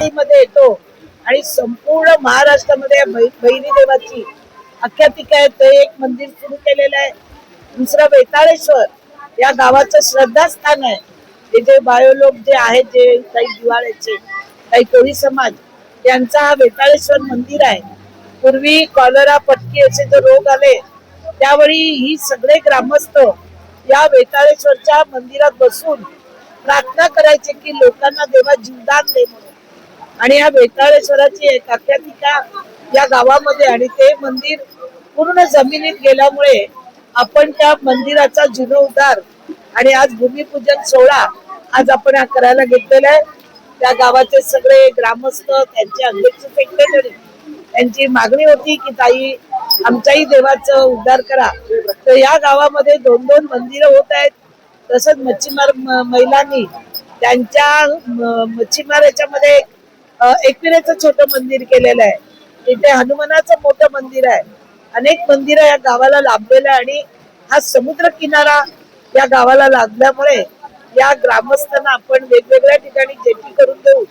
मध्ये येतो आणि संपूर्ण महाराष्ट्रामध्ये बहिणी देवाची आख्यातिका आहे. ते एक मंदिर सुरू केलेलं आहे. दुसरं वेताळेश्वर. या गावाचं श्रद्धास्थान आहे. हे जे बायोलोक जे आहेत जे काही दिवाळ्याचे काही कोळी समाज यांचा हा वेताळेश्वर मंदिर आहे. पूर्वी कॉलरा पटकी असे जे रोग आले त्यावेळी ही सगळे ग्रामस्थ या वेताळेश्वरच्या मंदिरात बसून प्रार्थना करायचे की लोकांना देवा जीवदान दे म्हणून. आणि या वेताळेश्वराची एक या गावामध्ये आणि ते मंदिर पूर्ण जमिनीत गेल्यामुळे आपण त्या मंदिराचा जीर्णोद्धार आणि आज भूमिपूजन सोहळा आज आपण हा करायला घेतलेला आहे. त्या गावाचे सगळे ग्रामस्थ त्यांचे अध्यक्ष सेक्रेटरी त्यांची मागणी होती की ताई आमच्याही देवाचं उद्धार करा. तर या गावामध्ये दोन दोन मंदिरं होत आहेत. तसंच मच्छीमार महिलांनी त्यांच्या मच्छीमार याच्यामध्ये अ, छोटं मंदिर केलेलं आहे. तिथे हनुमानाचं मोठं मंदिर आहे. अनेक मंदिरं या गावाला लाभलेलं आहे आणि हा समुद्र किनारा या गावाला लाभल्यामुळे या ग्रामस्थांना आपण वेगवेगळ्या ठिकाणी जेटी करून देऊ.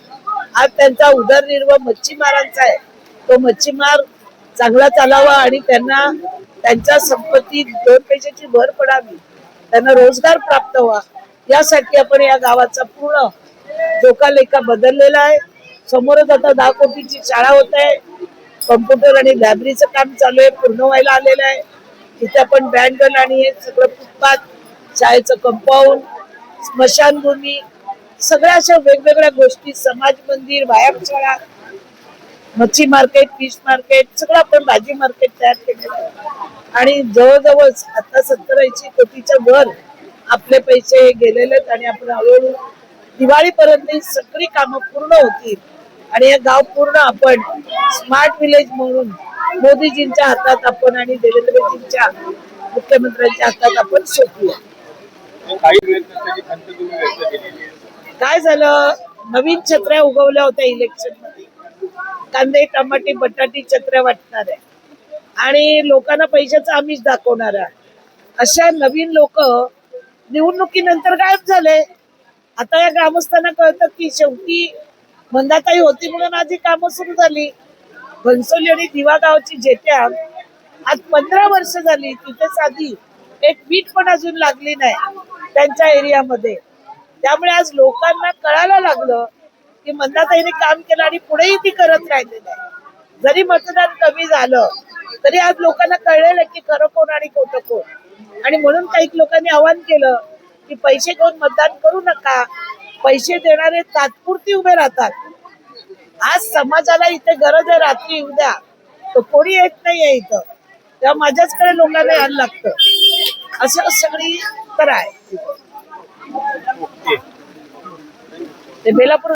आज त्यांचा उदरनिर्वाह मच्छीमारांचा आहे. तो मच्छीमार चांगला चालावा आणि त्यांना त्यांच्या संपत्तीत दोन पैशाची भर पडावी. त्यांना रोजगार प्राप्त व्हा. यासाठी आपण या गावाचा पूर्ण जोकालेखा बदललेला आहे. समोरच आता दहा कोटीची शाळा होत आहे. कम्प्युटर आणि लायब्ररीचं काम चालू आहे पूर्ण व्हायला आलेलं आहे. तिथे आपण बँडल आणि हे सगळं फुटपाथ शाळेचं कंपाऊंड स्मशानभूमी सगळ्या अशा वेगवेगळ्या गोष्टी समाज मंदिर व्यायामशाळा मच्छी मार्केट फिश मार्केट सगळं आपण भाजी मार्केट तयार केलेलं आहे. आणि जवळजवळ आता सत्तर ऐंशी कोटीच्या वर आपले पैसे गेलेले आहेत आणि आपण हळूहळू दिवाळीपर्यंत सगळी कामं पूर्ण होतील. आणि हे गाव पूर्ण आपण स्मार्ट विलेज म्हणून मोदीजींच्या हातात आपण आणि देवेंद्रजींच्या मुख्यमंत्र्यांच्या हातात आपण सोपूया काय झालं? नवीन छत्र्या उगवल्या होत्या इलेक्शनमध्ये. कांदे टमाटे बटाटी छत्र्या वाटणार आहे. आणि लोकांना पैशाचं आमिष दाखवणार आहे. अशा नवीन लोक निवडणुकीनंतर गायब झाले. आता या ग्रामस्थांना कळतं की शेवटी मंदाताई होती म्हणून आज ही कामं सुरू झाली. घनसोली आणि दिवा गावची जेट्या आज पंधरा वर्ष झाली तिथे साधी एक वीट पण अजून लागली नाही त्यांच्या एरियामध्ये. त्यामुळे आज लोकांना कळायला लागलं की मंदाताईने काम केलं आणि पुढेही ती करत राहिली नाही. जरी मतदान कमी झालं तरी आज लोकांना कळलेलं की खरं कोण आणि खोटं कोण. आणि म्हणून काही लोकांनी आवाहन केलं की पैसे घेऊन मतदान करू नका. पैसे देणारे तात्पुरती उभे राहतात. आज समाजाला इथे गरज आहे रात्री येऊ द्या. तर कोणी येत नाहीये इथं. तेव्हा माझ्याचकडे लोकांना यायला लागतं. असं सगळी तर आहे. ते बेलापूर